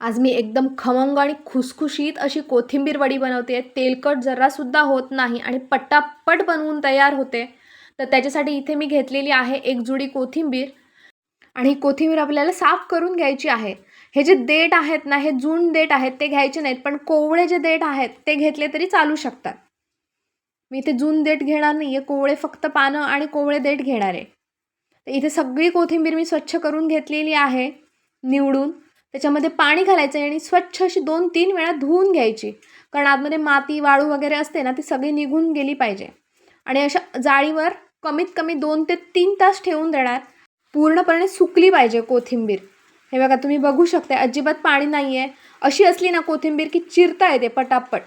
आज मी एकदम खमंग आणि खुसखुशीत अशी कोथिंबीर वडी बनवते. तेलकट जरासुद्धा होत नाही आणि पटापट बनवून तयार होते. तर त्याच्यासाठी इथे मी घेतलेली आहे एक जुडी कोथिंबीर. आणि ही कोथिंबीर आपल्याला साफ करून घ्यायची आहे. हे जे देठ आहेत ना हे जून देठ आहेत ते घ्यायचे नाहीत पण कोवळे जे देठ आहेत ते घेतले तरी चालू शकतात. मी इथे जून देठ घेणार नाही आहे कोवळे फक्त पानं आणि कोवळे देठ घेणार. आहे तर इथे सगळी कोथिंबीर मी स्वच्छ करून घेतलेली आहे निवडून. त्याच्यामध्ये पाणी घालायचं आहे आणि स्वच्छ अशी दोन तीन वेळा धुवून घ्यायची. कारण आतमध्ये माती वाळू वगैरे असते ना ती सगळी निघून गेली पाहिजे. आणि अशा जाळीवर कमीत कमी दोन ते तीन तास ठेवून देणार. पूर्णपणे सुकली पाहिजे कोथिंबीर. हे बघा तुम्ही बघू शकता अजिबात पाणी नाही आहे अशी असली ना कोथिंबीर की चिरता येते पटापट.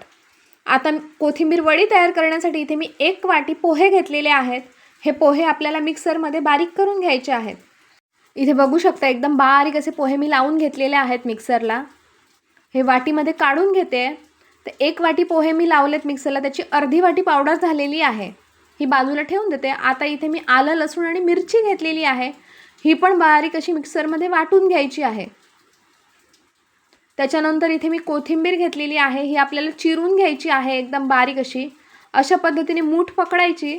आता कोथिंबीर वडी तयार करण्यासाठी इथे मी एक वाटी पोहे घेतलेले आहेत. हे पोहे आपल्याला मिक्सरमध्ये बारीक करून घ्यायचे आहेत. इथे बघू शकता एकदम बारीक असे पोहे मी लावून घेतलेले आहेत मिक्सरला हे वाटीमध्ये काढून घेते. तर एक वाटी पोहे मी लावलेत मिक्सरला त्याची अर्धी वाटी पावडर झालेली आहे. ही बाजूला ठेवून देते. आता इथे मी आलं लसूण आणि मिरची घेतलेली आहे. ही पण बारीक अशी मिक्सरमध्ये वाटून घ्यायची आहे. त्याच्यानंतर इथे मी कोथिंबीर घेतलेली आहे. ही आपल्याला चिरून घ्यायची आहे एकदम बारीक अशी. अशा पद्धतीने मूठ पकडायची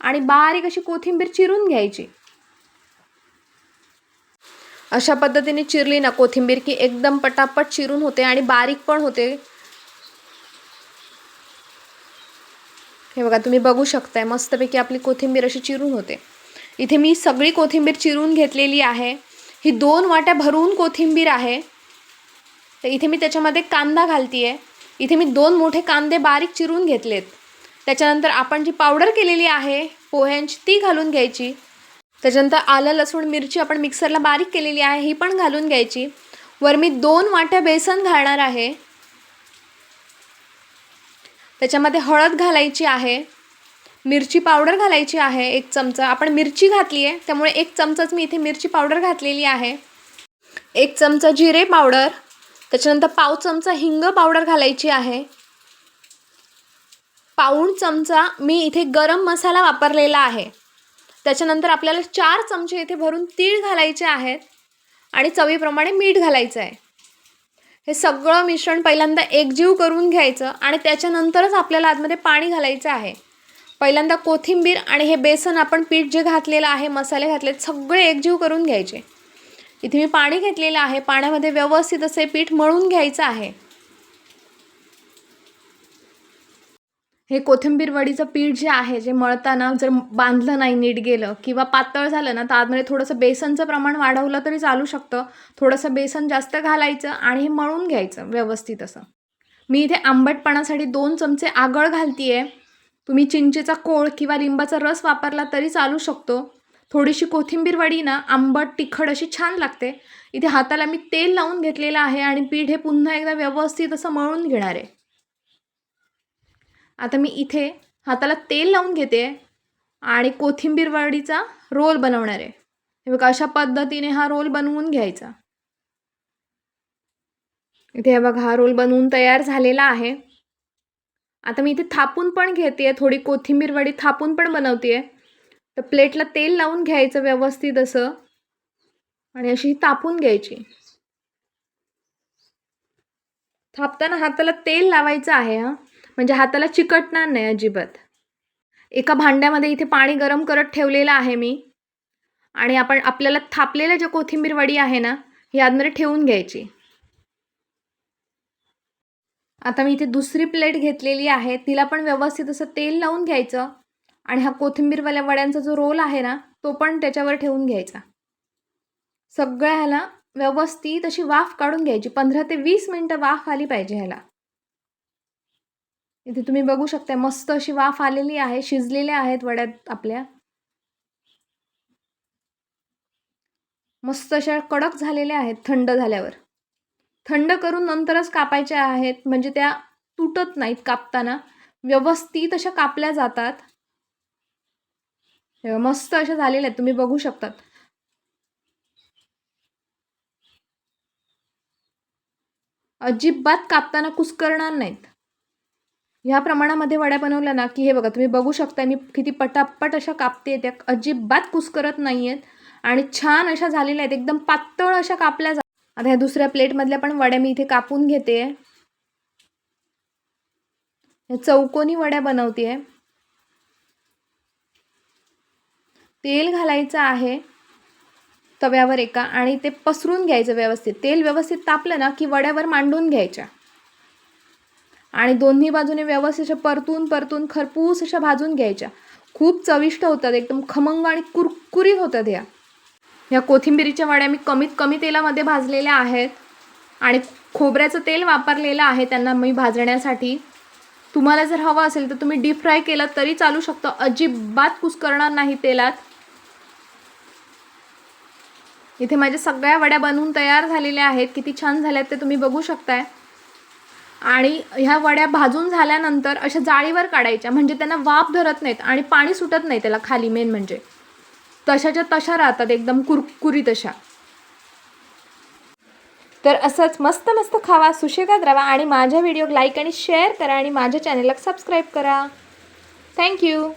आणि बारीक अशी कोथिंबीर चिरून घ्यायची. अशा पद्धतीने चिरली ना कोथिंबीर की एकदम पटापट चिरून होते आणि बारीक पण होते. हे बघा तुम्ही बघू शकताय मस्तपैकी आपली कोथिंबीर अशी चिरून होते. इथे मी सगळी कोथिंबीर चिरून घेतलेली आहे. ही दोन वाट्या भरून कोथिंबीर आहे. तर इथे मी त्याच्यामध्ये कांदा घालते आहे इथे मी दोन मोठे कांदे बारीक चिरून घेतलेत. त्याच्यानंतर आपण जी पावडर केलेली आहे पोह्यांची ती घालून घ्यायची. त्याच्यानंतर आलं लसूण मिरची आपण मिक्सरला बारीक केलेली आहे ही पण घालून घ्यायची. वर मी दोन वाट्या बेसन घालणार आहे. त्याच्यामध्ये हळद घालायची आहे. मिरची पावडर घालायची आहे एक चमचा. आपण मिरची घातली आहे त्यामुळे एक चमचाच मी इथे मिरची पावडर घातलेली आहे. एक चमचा जिरे पावडर. त्याच्यानंतर पाव चमचा हिंग पावडर घालायची आहे. पाऊण चमचा मी इथे गरम मसाला वापरलेला आहे. त्याच्यानंतर आपल्याला चार चमचे इथे भरून तीळ घालायचे आहेत आणि चवीप्रमाणे मीठ घालायचं आहे. हे सगळं मिश्रण पहिल्यांदा एकजीव करून घ्यायचं आणि त्याच्यानंतरच आपल्याला आतमध्ये पाणी घालायचं आहे. पहिल्यांदा कोथिंबीर आणि हे बेसन आपण पीठ जे घातलेलं आहे मसाले घातले सगळे एकजीव करून घ्यायचे. इथे मी पाणी घेतलेलं आहे. पाण्यामध्ये व्यवस्थित असे पीठ मळून घ्यायचं आहे. हे कोथिंबीर वडीचं पीठ जे आहे जे मळताना जर बांधलं नाही नीट गेलं किंवा पातळ झालं ना तर आतमध्ये थोडंसं बेसनचं प्रमाण वाढवलं तरी चालू शकतं. थोडंसं बेसन जास्त घालायचं आणि हे मळून घ्यायचं व्यवस्थित असं. मी इथे आंबटपणासाठी दोन चमचे आगळ घालते आहे तुम्ही चिंचेचा कोळ किंवा लिंबाचा रस वापरला तरी चालू शकतो. थोडीशी कोथिंबीर वडी ना आंबट तिखट अशी छान लागते. इथे हाताला मी तेल लावून घेतलेलं आहे आणि पीठ हे पुन्हा एकदा व्यवस्थित असं मळून घेणार आहे. आता मी इथे हाताला तेल लावून घेते आणि कोथिंबीर वडीचा रोल बनवणार आहे. हे बघा अशा पद्धतीने हा रोल बनवून घ्यायचा. इथे हे बघा हा रोल बनवून तयार झालेला आहे. आता मी इथे थापून पण घेते थोडी कोथिंबीर वडी थापून पण बनवते तर प्लेटला तेल लावून घ्यायचं व्यवस्थित असं. आणि अशी तापून घ्यायची. थापताना हाताला तेल लावायचं आहे हां. म्हणजे हाताला चिकटणार नाही अजिबात. एका भांड्यामध्ये इथे पाणी गरम करत ठेवलेलं आहे मी. आणि आपण आपल्याला थापलेलं ज्या कोथिंबीर वडी आहे ना ही आतमध्ये ठेवून घ्यायची. आता मी इथे दुसरी प्लेट घेतलेली आहे. तिला पण व्यवस्थित असं तेल लावून घ्यायचं. आणि हा कोथिंबीरवाल्या वड्यांचा जो रोल आहे ना तो पण त्याच्यावर ठेवून घ्यायचा. सगळ्या ह्याला व्यवस्थित अशी वाफ काढून घ्यायची. पंधरा ते वीस मिनटं वाफ आली पाहिजे ह्याला. इथे तुम्ही बघू शकता मस्त अशी वाफ आलेली आहे शिजलेल्या आहेत वड्यात आपल्या. मस्त अशा कडक झालेल्या आहेत थंड झाल्यावर. थंड करून नंतरच कापायच्या आहेत म्हणजे त्या तुटत नाहीत कापताना. व्यवस्थित अशा कापल्या जातात. मस्त अशा झालेल्या आहेत तुम्ही बघू शकतात. अजिबात कापताना कुस्करणार नाहीत. ह्या प्रमाणामध्ये वड्या बनवल्या ना की हे बघा तुम्ही बघू शकता मी किती पटापट अशा कापते त्या अजिबात कुस्करत नाही आहेत आणि छान अशा झालेल्या आहेत एकदम पातळ अशा कापल्या जा आता ह्या दुसऱ्या प्लेटमधल्या पण वड्या मी इथे कापून घेते. चौकोनी वड्या बनवते तेल घालायचं आहे तव्यावर एका आणि ते पसरून घ्यायचं व्यवस्थित. तेल व्यवस्थित तापलं ना की वड्यावर मांडून घ्यायच्या. आणि दोन्ही बाजूने व्यवस्थित अशा परतून परतून खरपूस अशा भाजून घ्यायच्या. खूप चविष्ट होतात एकदम खमंग आणि कुरकुरीत होतात ह्या ह्या कोथिंबिरीच्या वड्या मी कमीत कमी तेलामध्ये भाजलेल्या आहेत आणि खोबऱ्याचं तेल वापरलेलं आहे त्यांना मी भाजण्यासाठी. तुम्हाला जर हवं असेल तर तुम्ही डीप फ्राय केलं तरी चालू शकतं. अजिबात कुसकरणार नाही तेलात. इथे माझ्या सगळ्या वड्या बनवून तयार झालेल्या आहेत. किती छान झाल्यात ते तुम्ही बघू शकताय. आणि ह्या वड्या भाजून झाल्यानंतर अशा जाळीवर काढायच्या. म्हणजे त्यांना वाफ धरत नाहीत आणि पाणी सुटत नाही त्याला खाली मेन म्हणजे. तशाच्या तशा राहतात एकदम कुरकुरी तशा. तर असंच मस्त मस्त खावा सुशेगात राहा आणि माझ्या व्हिडिओ लाईक आणि शेअर करा आणि माझ्या चॅनलला सबस्क्राईब करा. थँक्यू